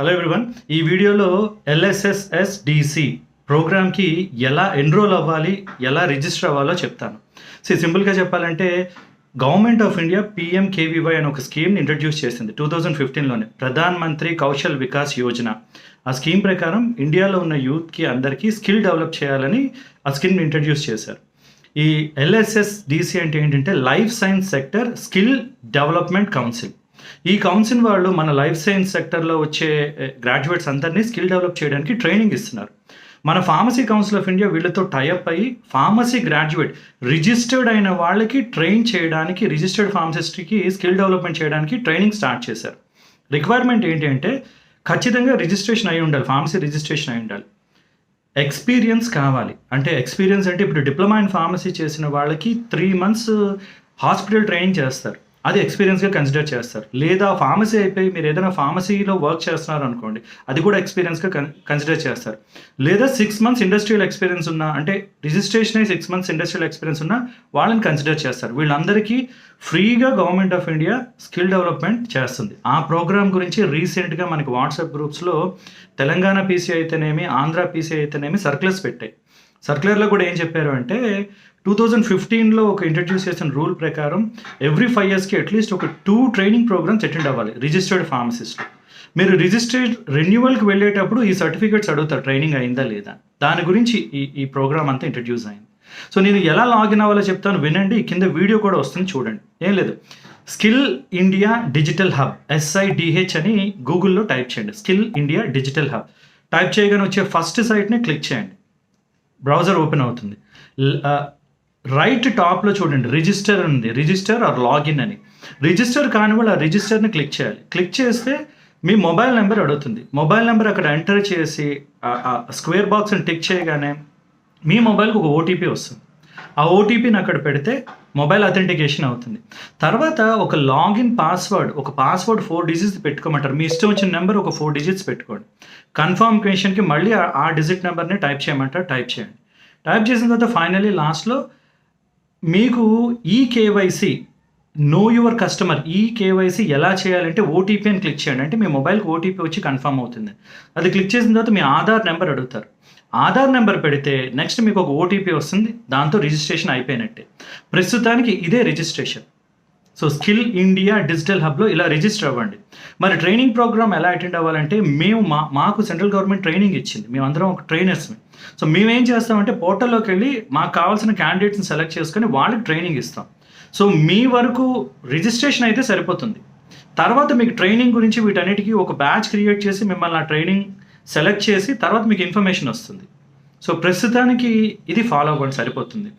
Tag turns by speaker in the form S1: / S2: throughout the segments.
S1: Hello everyone ఈ వీడియోలో ఎల్ఎస్ఎస్ఎస్డిసి ప్రోగ్రామ్కి ఎలా ఎన్రోల్ అవ్వాలి ఎలా రిజిస్టర్ అవ్వాలో చెప్తాను. సో సింపుల్గా చెప్పాలంటే గవర్నమెంట్ ఆఫ్ ఇండియా పిఎంకేవీవై అనే ఒక స్కీమ్ని ఇంట్రడ్యూస్ చేసింది టూ థౌజండ్ ఫిఫ్టీన్లోనే ప్రధాన్ మంత్రి కౌశల్ వికాస్ యోజన. ఆ స్కీమ్ ప్రకారం ఇండియాలో ఉన్న యూత్కి అందరికీ స్కిల్ డెవలప్ చేయాలని ఆ స్కీమ్ని ఇంట్రడ్యూస్ చేశారు. ఈ ఎల్ఎస్ఎస్డిసి అంటే ఏంటంటే life science sector skill development council. ఈ కౌన్సిల్ వాళ్ళు మన లైఫ్ సైన్స్ సెక్టర్లో వచ్చే గ్రాడ్యుయేట్స్ అందరినీ స్కిల్ డెవలప్ చేయడానికి ట్రైనింగ్ ఇస్తున్నారు. మన ఫార్మసీ కౌన్సిల్ ఆఫ్ ఇండియా వీళ్ళతో టైఅప్ అయ్యి ఫార్మసీ గ్రాడ్యుయేట్ రిజిస్టర్డ్ అయిన వాళ్ళకి ట్రైన్ చేయడానికి రిజిస్టర్డ్ ఫార్మసిస్ట్కి స్కిల్ డెవలప్మెంట్ చేయడానికి ట్రైనింగ్ స్టార్ట్ చేశారు. రిక్వైర్మెంట్ ఏంటి అంటే ఖచ్చితంగా రిజిస్ట్రేషన్ అయి ఉండాలి ఫార్మసీ రిజిస్ట్రేషన్ అయి ఉండాలి. ఎక్స్పీరియన్స్ కావాలి. అంటే ఎక్స్పీరియన్స్ అంటే ఇప్పుడు డిప్లొమా ఇన్ ఫార్మసీ చేసిన వాళ్ళకి త్రీ మంత్స్ హాస్పిటల్ ట్రైనింగ్ చేస్తారు. అది ఎక్స్పీరియన్స్గా కన్సిడర్ చేస్తారు. లేదా ఫార్మసీ అయిపోయి మీరు ఏదైనా ఫార్మసీలో వర్క్ చేస్తున్నారు అనుకోండి అది కూడా ఎక్స్పీరియన్స్గా కన్సిడర్ చేస్తారు. లేదా సిక్స్ మంత్స్ ఇండస్ట్రియల్ ఎక్స్పీరియన్స్ ఉన్న అంటే రిజిస్ట్రేషన్ అయి సిక్స్ మంత్స్ ఇండస్ట్రియల్ ఎక్స్పీరియన్స్ ఉన్న వాళ్ళని కన్సిడర్ చేస్తారు. వీళ్ళందరికీ ఫ్రీగా government of India skill development చేస్తుంది. ఆ ప్రోగ్రామ్ గురించి రీసెంట్గా మనకి వాట్సాప్ గ్రూప్స్లో తెలంగాణ పీసీ అయితేనేమి ఆంధ్ర పీసీ అయితేనేమి సర్క్యులర్స్ పెట్టాయి. సర్క్యులర్లో కూడా ఏం చెప్పారు అంటే టూ థౌజండ్ ఫిఫ్టీన్లో ఒక ఇంట్రడ్యూస్ చేసిన రూల్ ప్రకారం ఎవ్రీ ఫైవ్ ఇయర్స్కి అట్లీస్ట్ ఒక టూ ట్రైనింగ్ ప్రోగ్రామ్స్ అటెండ్ అవ్వాలి రిజిస్టర్డ్ ఫార్మసిస్ట్ మీరు రిజిస్టర్డ్ రెన్యువల్కి వెళ్ళేటప్పుడు ఈ సర్టిఫికేట్స్ అడుగుతారు ట్రైనింగ్ అయిందా లేదా? దాని గురించి ఈ ఈ ప్రోగ్రామ్ అంతా ఇంట్రడ్యూస్ అయింది. సో నేను ఎలా లాగిన్ అవ్వాలో చెప్తాను వినండి కింద వీడియో కూడా వస్తుంది చూడండి. ఏం లేదు. Skill India digital hub SIDH అని గూగుల్లో టైప్ చేయండి skill India digital hub. Type చేయగానే వచ్చే ఫస్ట్ సైట్ని క్లిక్ చేయండి. బ్రౌజర్ ఓపెన్ అవుతుంది. రైట్ టాప్లో చూడండి రిజిస్టర్ ఉంది. రిజిస్టర్ ఆర్ లాగిన్ అని. రిజిస్టర్ కాని వాళ్ళు ఆ రిజిస్టర్ని క్లిక్ చేయాలి. క్లిక్ చేస్తే మీ మొబైల్ నెంబర్ అడుగుతుంది. మొబైల్ నెంబర్ అక్కడ ఎంటర్ చేసి స్క్వేర్ బాక్స్ని టిక్ చేయగానే మీ మొబైల్కి ఒక ఓటీపీ వస్తుంది. ఆ ఓటీపీని అక్కడ పెడితే మొబైల్ అథెంటికేషన్ అవుతుంది. తర్వాత ఒక లాగిన్ పాస్వర్డ్ ఒక పాస్వర్డ్ ఫోర్ డిజిట్స్ పెట్టుకోమంటారు. మీ ఇష్టం వచ్చిన నెంబర్ ఒక ఫోర్ డిజిట్స్ పెట్టుకోండి. కన్ఫర్మేషన్కి మళ్ళీ ఆ- ఆ డిజిట్ నెంబర్ని టైప్ చేయమంటారు టైప్ చేయండి. టైప్ చేసిన తర్వాత ఫైనలీ లాస్ట్లో మీకు ఈ కేవైసీ నో యువర్ కస్టమర్ ఈ కేవైసీ ఎలా చేయాలంటే ఓటీపీ అని క్లిక్ చేయండి. అంటే మీ మొబైల్కి ఓటీపీ వచ్చి కన్ఫర్మ్ అవుతుంది. అది క్లిక్ చేసిన తర్వాత మీ ఆధార్ నెంబర్ అడుగుతారు. ఆధార్ నెంబర్ పెడితే నెక్స్ట్ మీకు ఒక ఓటీపీ వస్తుంది దాంతో రిజిస్ట్రేషన్ అయిపోయినట్టే. ప్రస్తుతానికి ఇదే registration. So skill India digital హబ్లో ఇలా రిజిస్టర్ అవ్వండి. మరి ట్రైనింగ్ ప్రోగ్రామ్ ఎలా అటెండ్ అవ్వాలంటే మేము మా మాకు సెంట్రల్ గవర్నమెంట్ ట్రైనింగ్ ఇచ్చింది. మేమందరం ఒక ట్రైనర్స్ని సో మేమేం చేస్తామంటే పోర్టల్లోకి వెళ్ళి మాకు కావాల్సిన క్యాండిడేట్స్ని సెలెక్ట్ చేసుకొని వాళ్ళకి ట్రైనింగ్ ఇస్తాం. సో మీ వరకు రిజిస్ట్రేషన్ అయితే సరిపోతుంది. తర్వాత మీకు ట్రైనింగ్ గురించి వీటన్నిటికీ ఒక బ్యాచ్ క్రియేట్ చేసి మిమ్మల్ని ఆ ట్రైనింగ్ సెలెక్ట్ చేసి తర్వాత మీకు ఇన్ఫర్మేషన్ వస్తుంది. సో ప్రస్తుతానికి ఇది ఫాలో అవ్వండి సరిపోతుంది.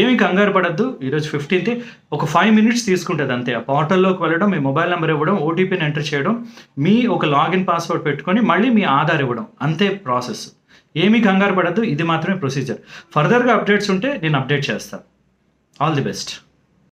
S1: ఏమి కంగారు పడద్దు. ఈరోజు ఫిఫ్టీన్త్ ఒక ఫైవ్ మినిట్స్ తీసుకుంటుంది అంతే. ఆ పోర్టల్లోకి వెళ్ళడం మీ మొబైల్ నెంబర్ ఇవ్వడం ఓటీపీని ఎంటర్ చేయడం మీ ఒక లాగిన్ పాస్వర్డ్ పెట్టుకొని మళ్ళీ మీ ఆధార్ ఇవ్వడం అంతే ప్రాసెస్. ఏమీ కంగారు పడద్దు. ఇది మాత్రమే ప్రొసీజర్. ఫర్దర్గా అప్డేట్స్ ఉంటే నేను అప్డేట్ చేస్తాను ఆల్ ది బెస్ట్.